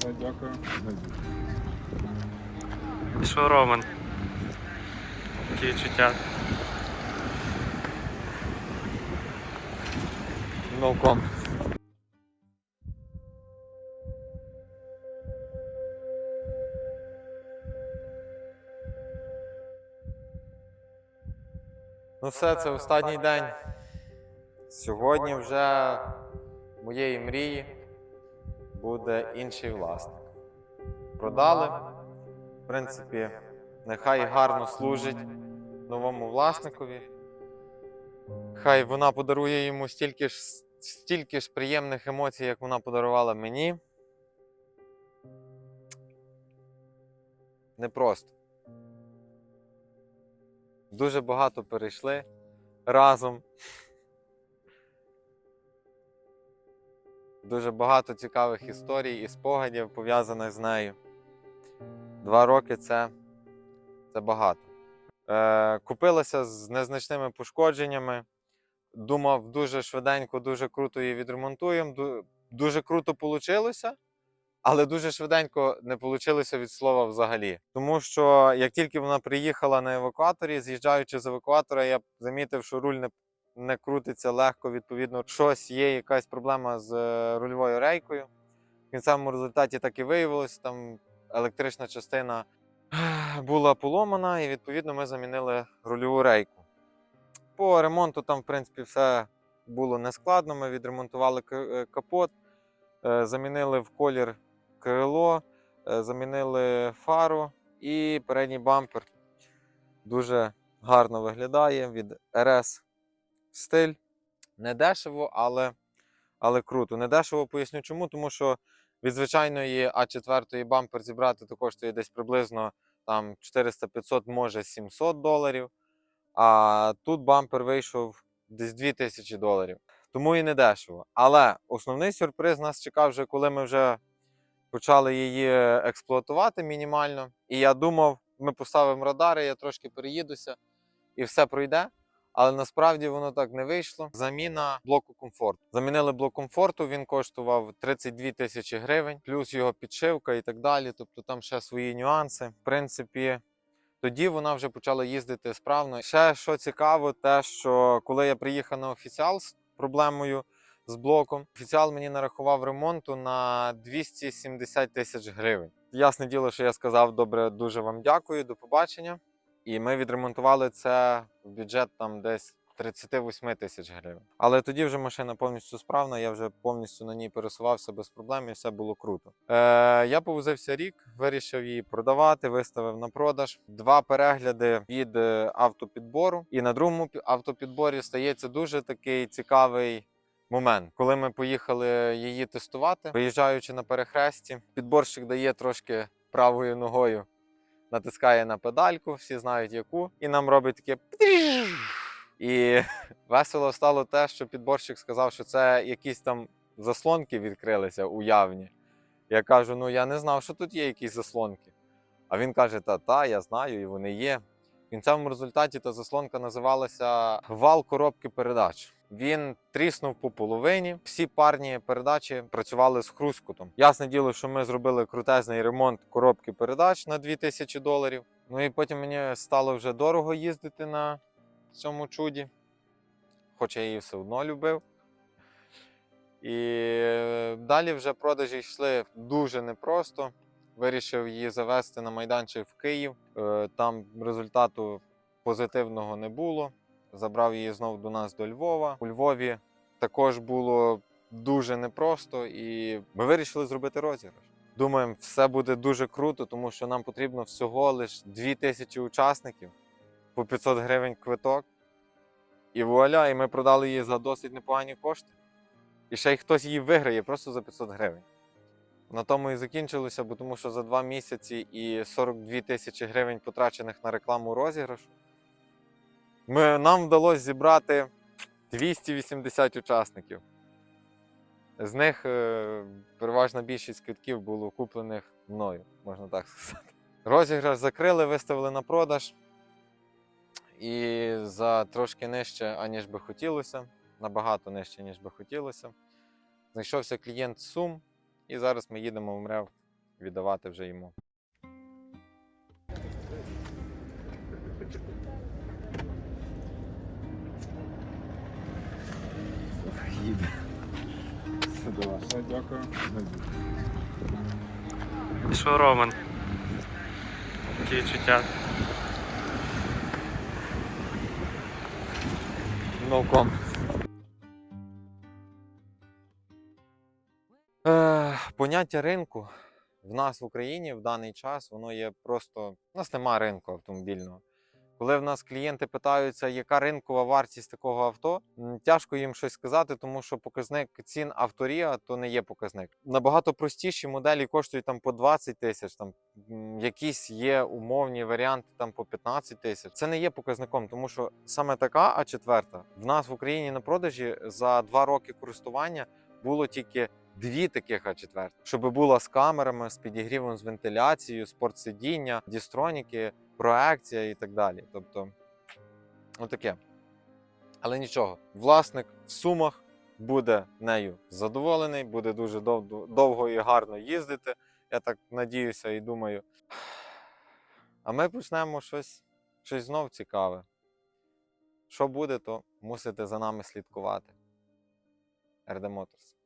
Дякую. Що, Роман? Які відчуття? No comment. Ну все, це останній день. Сьогодні вже моєї мрії буде інший власник. Продали. В принципі, нехай гарно служить новому власникові. Хай вона подарує йому стільки ж, стільки ж приємних емоцій, як вона подарувала мені. Непросто. Дуже багато перейшли разом. Дуже багато цікавих історій і спогадів пов'язаних з нею. Два роки це, це багато. Е, купилася з незначними пошкодженнями. Думав, дуже швиденько, дуже круто її відремонтуємо. Дуже круто вийшло, але дуже швиденько не вийшло від слова взагалі. Тому що як тільки вона приїхала на евакуаторі, з'їжджаючи з евакуатора, я замітив, що руль не, не крутиться легко. Відповідно, щось є якась проблема з е, рульовою рейкою. В кінцевому результаті так і виявилось. Там електрична частина була поломана, і відповідно ми замінили рульову рейку. По ремонту там, в принципі, все було нескладно. Ми відремонтували е, капот, е, замінили в колір крило, замінили фару і передній бампер. Дуже гарно виглядає від RS стиль. Не дешево, але, але круто. Не дешево поясню чому, тому що від звичайної А4 бампер зібрати то коштує десь приблизно там 400-500, може 700 доларів. А тут бампер вийшов десь 2000 доларів. Тому і не дешево. Але основний сюрприз нас чекав вже, коли ми вже почали її експлуатувати мінімально. І я думав, ми поставимо радари, я трошки переїдуся і все пройде. Але насправді воно так не вийшло. Заміна блоку комфорту. Замінили блок комфорту, він коштував 32 тисячі гривень, плюс його підшивка і так далі. Тобто там ще свої нюанси. В принципі, тоді вона вже почала їздити справно. Ще що цікаво, те, що коли я приїхав на офіціал з проблемою з блоком, офіціал мені нарахував ремонту на 270 тисяч гривень. Ясне діло, що я сказав, добре, дуже вам дякую, до побачення. І ми відремонтували це в бюджет там десь 38 тисяч гривень. Але тоді вже машина повністю справна, я вже повністю на ній пересувався без проблем і все було круто. Е, я повозився рік, вирішив її продавати, виставив на продаж. Два перегляди від е, автопідбору. І на другому автопідборі стається дуже такий цікавий. Момент, коли ми поїхали її тестувати, виїжджаючи на перехресті, підборщик дає трошки правою ногою натискає на педальку, всі знають яку, і нам робить таке. І весело стало те, що підборщик сказав, що це якісь там заслонки відкрилися уявні. Я кажу: ну я не знав, що тут є якісь заслонки. А він каже: Та та, я знаю, і вони є. В кінцевому результаті та заслонка називалася вал коробки передач. Він тріснув по половині. Всі парні передачі працювали з хрускутом. Ясне діло, що ми зробили крутезний ремонт коробки передач на 2000 доларів. Ну і потім мені стало вже дорого їздити на цьому чуді, хоча я її все одно любив. І е, далі вже продажі йшли дуже непросто. Вирішив її завести на майданчик в Київ. Е, Там результату позитивного не було. Забрав її знов до нас до Львова. У Львові також було дуже непросто, і ми вирішили зробити розіграш. Думаємо, все буде дуже круто, тому що нам потрібно всього лише 2000 учасників по 500 гривень квиток. І вуаля, і ми продали її за досить непогані кошти. І ще й хтось її виграє просто за 500 гривень. На тому і закінчилося, бо тому що за два місяці і 42 тисячі гривень потрачених на рекламу розіграшу. Ми, нам вдалося зібрати 280 учасників. З них е, переважна більшість квитків було куплених мною, можна так сказати. Розіграш закрили, виставили на продаж. І за трошки нижче, аніж би хотілося, набагато нижче, ніж би хотілося. Знайшовся клієнт Сум, і зараз ми їдемо в МРЕВ віддавати вже йому. Їде. Все дякую. І що, Роман? Які відчуття? No comment. Поняття ринку в нас в Україні в даний час воно є просто. У нас нема ринку автомобільного. Коли в нас клієнти питаються, яка ринкова вартість такого авто, тяжко їм щось сказати, тому що показник цін авторія то не є показник. Набагато простіші моделі коштують там по 20 тисяч, там якісь є умовні варіанти там по 15 тисяч. Це не є показником, тому що саме така А4 в нас в Україні на продажі за два роки користування було тільки дві таких А4, щоб була з камерами, з підігрівом, з вентиляцією, спортсидіння, дістроніки, проекція і так далі. Тобто, отаке. Але нічого, власник в сумах буде нею задоволений, буде дуже дов- довго і гарно їздити. Я так надіюся і думаю. А ми почнемо щось, щось знов цікаве. Що буде, то мусите за нами слідкувати. RD Motors.